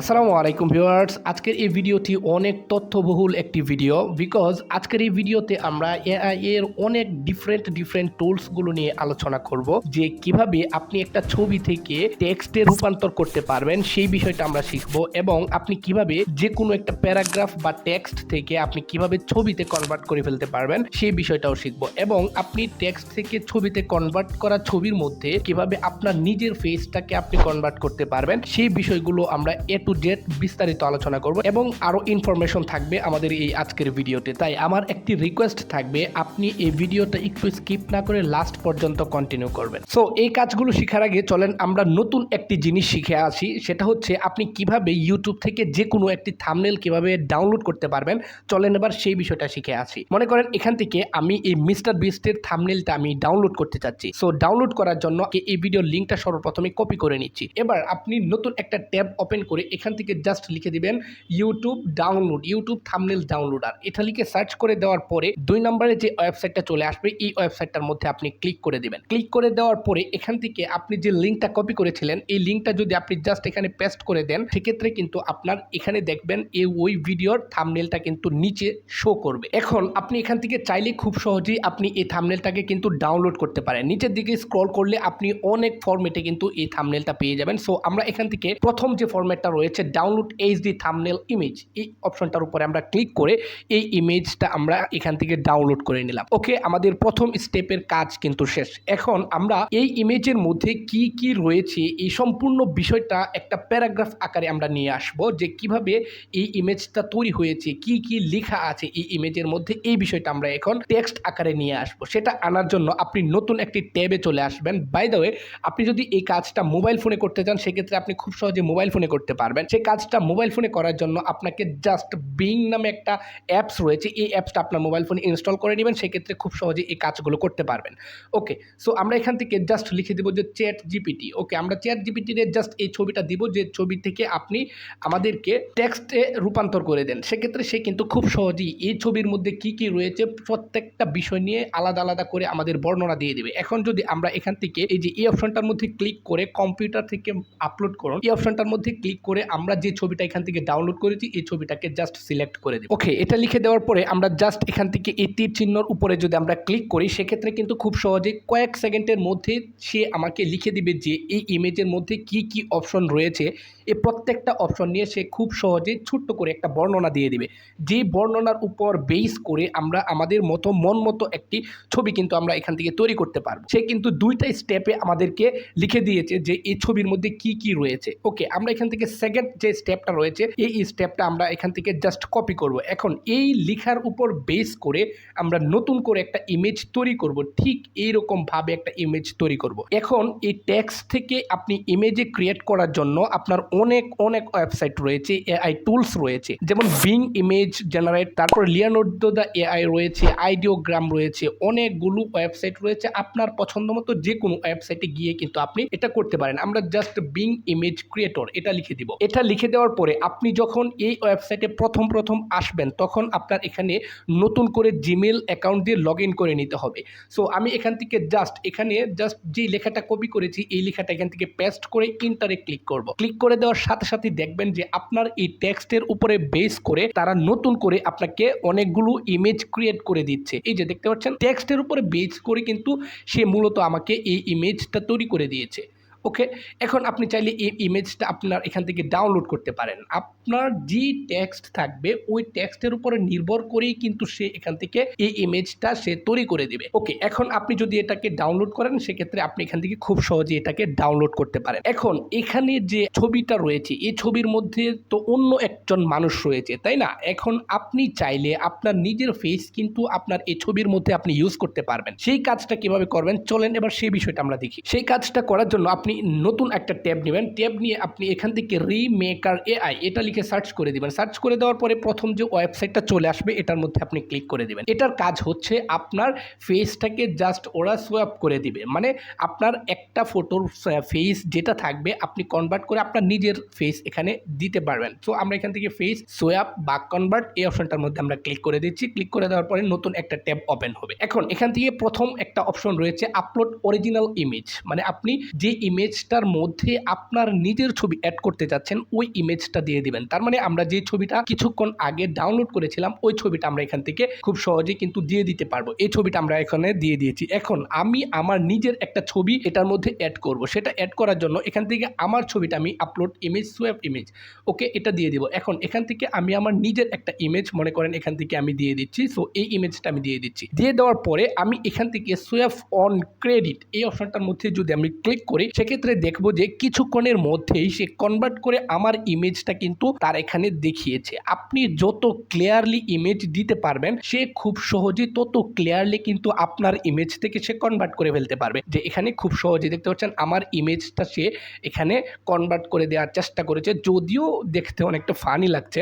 আসসালামু আলাইকুম ভিউয়ার্স, আজকের এই ভিডিওটি অনেক তথ্যবহুল একটি ভিডিও বিকজ আজকের এই ভিডিওতে আমরা এআই এর অনেক ডিফারেন্ট ডিফারেন্ট টুলসগুলো নিয়ে আলোচনা করব যে কীভাবে আপনি একটা ছবি থেকে টেক্সটে রূপান্তর করতে পারবেন, সেই বিষয়টা আমরা শিখব এবং আপনি কীভাবে যে কোনো একটা প্যারাগ্রাফ বা টেক্সট থেকে আপনি কীভাবে ছবিতে কনভার্ট করে ফেলতে পারবেন, সেই বিষয়টাও শিখব এবং আপনি টেক্সট থেকে ছবিতে কনভার্ট করা ছবির মধ্যে কীভাবে আপনার নিজের ফেসটাকে আপনি কনভার্ট করতে পারবেন, সেই বিষয়গুলো আমরা এ টু জেড বিস্তারিত আলোচনা করব এবং আরও ইনফরমেশন থাকবে আমাদের এই আজকের ভিডিওতে। তাই আমার একটি রিকোয়েস্ট থাকবে, আপনি এই ভিডিওটা একটু স্কিপ না করে লাস্ট পর্যন্ত কন্টিনিউ করবেন। সো এই কাজগুলো শেখার আগে চলেন আমরা নতুন একটি জিনিস শিখে আসি, সেটা হচ্ছে আপনি কীভাবে ইউটিউব থেকে যে কোনো একটি থামনেল কীভাবে ডাউনলোড করতে পারবেন, চলেন এবার সেই বিষয়টা শিখে আসি। মনে করেন এখান থেকে আমি এই মিস্টার বিস্টের থামনেলটা আমি ডাউনলোড করতে চাচ্ছি। সো ডাউনলোড করার জন্য এই ভিডিওর লিঙ্কটা সর্বপ্রথমে কপি করে নিচ্ছি। এবার আপনি নতুন একটা ট্যাব ওপেন করে এখান থেকে জাস্ট লিখে দিবেন YouTube download YouTube thumbnail downloader এটা লিখে সার্চ করে দেওয়ার পরে দুই নম্বরে যে ওয়েবসাইটটা চলে আসবে, এই ওয়েবসাইটটার মধ্যে আপনি ক্লিক করে দেবেন। ক্লিক করে দেওয়ার পরে এখান থেকে আপনি যে লিঙ্কটা কপি করেছিলেন, এই লিঙ্কটা যদি আপনি জাস্ট এখানে পেস্ট করে দেন, সেক্ষেত্রে কিন্তু আপনার এখানে দেখবেন এই ওই ভিডিওর থামনেলটা কিন্তু নিচে শো করবে। এখন আপনি এখান থেকে চাইলে খুব সহজেই আপনি এই থামনেলটাকে কিন্তু ডাউনলোড করতে পারেন। নিচের দিকে স্ক্রল করলে আপনি অনেক ফরম্যাটে কিন্তু এই থামনেলটা পেয়ে যাবেন। সো আমরা এখান থেকে প্রথম যে ফর্মেটটা রয়েছে ডাউনলোড এইচডি থামনেল ইমেজ এই অপশনটার উপরে আমরা ক্লিক করে এই ইমেজটা আমরা এখান থেকে ডাউনলোড করে নিলাম। ওকে আমাদের প্রথম স্টেপের কাজ কিন্তু শেষ। এখন আমরা এই ইমেজের মধ্যে কি কি রয়েছে এই সম্পূর্ণ বিষয়টা একটা প্যারাগ্রাফ আকারে আমরা নিয়ে আসব যে কীভাবে এই ইমেজটা তৈরি হয়েছে, কি কি লেখা আছে এই ইমেজের মধ্যে। এই বিষয়টা আমরা এখন টেক্সট আকারে নিয়ে আসব। সেটা আনার জন্য আপনি নতুন একটি ট্যাবে চলে আসবেন। বাই ওয়ে আপনি যদি এই কাজটা মোবাইল ফোনে করতে চান, সেক্ষেত্রে আপনি খুব সহজে মোবাইল ফোনে করতে পারবেন। সেই কাজটা মোবাইল ফোনে করার জন্য আপনাকে জাস্ট বিং নামে একটা অ্যাপস রয়েছে, এই অ্যাপসটা আপনার মোবাইল ফোনে ইনস্টল করে নেবেন, সেক্ষেত্রে খুব সহজে এই কাজগুলো করতে পারবেন। ওকে সো আমরা এখান থেকে জাস্ট লিখে দেবো যে চ্যাট জিপিটি ওকে আমরা চ্যাট জিপিটিতে জাস্ট এই ছবিটা দিব, যে ছবি থেকে আপনি আমাদেরকে টেক্সটে রূপান্তর করে দেন। সেক্ষেত্রে সে কিন্তু খুব সহজেই এই ছবির মধ্যে কি কি রয়েছে, প্রত্যেকটা বিষয় নিয়ে আলাদা আলাদা করে আমাদের বর্ণনা দিয়ে দেবে। এখন যদি আমরা এখান থেকে এই যে এই অপশনটার মধ্যে ক্লিক করে কম্পিউটার থেকে আপলোড করুন, এই অপশনটার মধ্যে ক্লিক করে আমরা যে ছবিটা এখান থেকে ডাউনলোড করেছি, এই ছবিটাকে জাস্ট সিলেক্ট করে দেব। ওকে এটা লিখে দেওয়ার পরে আমরা জাস্ট এখান থেকে এই তীর চিহ্নর উপরে যদি আমরা ক্লিক করি, সেক্ষেত্রে কিন্তু খুব সহজে কয়েক সেকেন্ডের মধ্যে সে আমাকে লিখে দিবে যে এই ইমেজের মধ্যে কি কি অপশন রয়েছে। এই প্রত্যেকটা অপশন নিয়ে সে খুব সহজে ছোট্ট করে একটা বর্ণনা দিয়ে দিবে। যে বর্ণনার উপর বেস করে আমরা আমাদের মতো, মন মতো একটি ছবি কিন্তু আমরা এখান থেকে তৈরি করতে পারব। সে কিন্তু দুইটা স্টেপে আমাদেরকে লিখে দিয়েছে যে এই ছবির মধ্যে কি কি রয়েছে। ওকে আমরা এখান থেকে সেকেন্ড যে স্টেপটা রয়েছে, এই স্টেপটা আমরা এখান থেকে জাস্ট কপি করব। এখন এই লেখার উপর বেস করে আমরা নতুন করে একটা ইমেজ তৈরি করব। ঠিক এইরকম ভাবে একটা ইমেজ তৈরি করব। এখন এই ট্যাক্স থেকে আপনি ইমেজে ক্রিয়েট করার জন্য আপনার অনেক অনেক ওয়েবসাইট রয়েছে এআই টুলস রয়েছে। যেমন বিং ইমেজ জেনারেট তারপর লিয়ানোডো দ্য এআই রয়েছে আইডিওগ্রাম রয়েছে, অনেকগুলো ওয়েবসাইট রয়েছে। আপনার পছন্দ মতো যে কোনো ওয়েবসাইটে গিয়ে কিন্তু আপনি এটা করতে পারেন। আমরা জাস্ট বিং ইমেজ ক্রিয়েটর এটা লিখে দিব। এটা লিখে দেওয়ার পরে আপনি যখন এই ওয়েবসাইটে প্রথম প্রথম আসবেন, তখন আপনার এখানে নতুন করে জিমেল অ্যাকাউন্ট দিয়ে লগ ইন করে নিতে হবে। সো আমি এখান থেকে জাস্ট এখানে জাস্ট যে লেখাটা কপি করেছি, এই লেখাটা এখান থেকে পেস্ট করে ইন্টারে ক্লিক করব। ক্লিক করে দেওয়ার সাথে সাথে দেখবেন যে আপনার এই টেক্সটের উপরে বেস করে তারা নতুন করে আপনাকে অনেকগুলো ইমেজ ক্রিয়েট করে দিচ্ছে। এই যে দেখতে পাচ্ছেন টেক্সটের উপরে বেস করে কিন্তু সে মূলত আমাকে এই ইমেজটা তৈরি করে দিয়েছে। ওকে এখন আপনি চাইলে এই ইমেজটা আপনার এখান থেকে ডাউনলোড করতে পারেন। আপনার যে টেক্সট থাকবে, ওই টেক্সটের উপরে নির্ভর করেই কিন্তু সে এখান থেকে এই ইমেজটা সে তৈরি করে দিবে। ওকে এখন আপনি যদি এটাকে ডাউনলোড করেন, সেক্ষেত্রে আপনি এখান থেকে খুব সহজে এটাকে ডাউনলোড করতে পারেন। এখন, এখানে যে ছবিটা রয়েছে, এই ছবির মধ্যে তো অন্য একজন মানুষ রয়েছে, তাই না? এখন আপনি চাইলে আপনার নিজের ফেস কিন্তু আপনার এই ছবির মধ্যে আপনি ইউজ করতে পারবেন। সেই কাজটা কীভাবে করবেন? চলেন এবার সেই বিষয়টা আমরা দেখি। সেই কাজটা করার জন্য আপনি নতুন একটা ট্যাব নেবেন। ট্যাব নিয়ে আপনি এখান থেকে রিমেকার এআই এটা লিখে সার্চ করে দিবেন। সার্চ করে দেওয়ার পরে প্রথম যে ওয়েবসাইটটা চলে আসবে, এটার মধ্যে আপনি ক্লিক করে দেবেন। এটার কাজ হচ্ছে আপনার ফেসটাকে জাস্ট ওরা সোয়াপ করে দিবে। মানে আপনার একটা ফটোর ফেস যেটা থাকবে, আপনি কনভার্ট করে আপনার নিজের ফেস এখানে দিতে পারবেন। তো আমরা এখান থেকে ফেস সোয়াপ বা কনভার্ট এই অপশনটার মধ্যে আমরা ক্লিক করে দিচ্ছি। ক্লিক করে দেওয়ার পরে নতুন একটা ট্যাব ওপেন হবে। এখন এখান থেকে প্রথম একটা অপশন রয়েছে আপলোড অরিজিনাল ইমেজ মানে আপনি যে ইমেজ ইমেজটার মধ্যে আপনার নিজের ছবি অ্যাড করতে চাচ্ছেন ওই ইমেজটা দিয়ে দিবেন। তার মানে আমরা যে ছবিটা কিছুক্ষণ আগে ডাউনলোড করেছিলাম, ওই ছবিটা আমরা এখান থেকে খুব সহজে কিন্তু দিয়ে দিতে পারব। এই ছবিটা আমরা এখানে দিয়ে দিয়েছি। এখন আমি আমার নিজের একটা ছবি এটার মধ্যে অ্যাড করব। সেটা অ্যাড করার জন্য এখান থেকে আমার ছবিটা আমি upload image swap image okay? এটা দিয়ে দিব। এখন এখান থেকে আমি আমার নিজের একটা ইমেজ মনে করেন এখান থেকে আমি দিয়ে দিচ্ছি। সো এই ইমেজটা আমি দিয়ে দিচ্ছি। দিয়ে দেওয়ার পরে আমি এখান থেকে সোয়াপ অন ক্রেডিট এই অপশনটার মধ্যে যদি আমি ক্লিক করি সেক্ষেত্রে দেখব যে কিছুক্ষণের মধ্যেই সে কনভার্ট করে আমার ইমেজটা কিন্তু তার এখানে দেখিয়েছে। আপনি যত ক্লিয়ারলি ইমেজ দিতে পারবেন, সে খুব সহজে তত ক্লিয়ারলি কিন্তু আপনার ইমেজ থেকে সে কনভার্ট করে ফেলতে পারবে। যে এখানে খুব সহজে দেখতে পাচ্ছেন, আমার ইমেজটা সে এখানে কনভার্ট করে দেওয়ার চেষ্টা করেছে। যদিও দেখতে অনেকটা ফানি লাগছে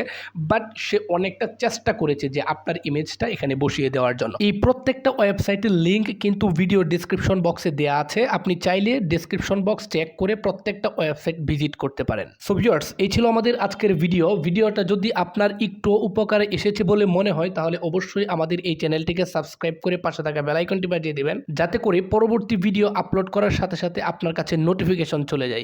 বাট সে অনেকটা চেষ্টা করেছে যে আপনার ইমেজটা এখানে বসিয়ে দেওয়ার জন্য। এই প্রত্যেকটা ওয়েবসাইটের লিঙ্ক কিন্তু ভিডিও ডিসক্রিপশন বক্সে দেওয়া আছে। আপনি চাইলে ডিসক্রিপশন বক্স চেক করে প্রত্যেকটা ওয়েবসাইট ভিজিট করতে পারেন। সো ভিউয়ার্স এই ছিল আমাদের আজকের ভিডিও ভিডিওটা যদি আপনার একটু উপকারে এসেছে বলে মনে হয়, তাহলে অবশ্যই আমাদের এই চ্যানেলটিকে সাবস্ক্রাইব করে পাশে থাকা বেলাইকনটি বাজিয়ে দেবেন। যাতে করে পরবর্তী ভিডিও আপলোড করার সাথে সাথে আপনার কাছে নোটিফিকেশন চলে যায়।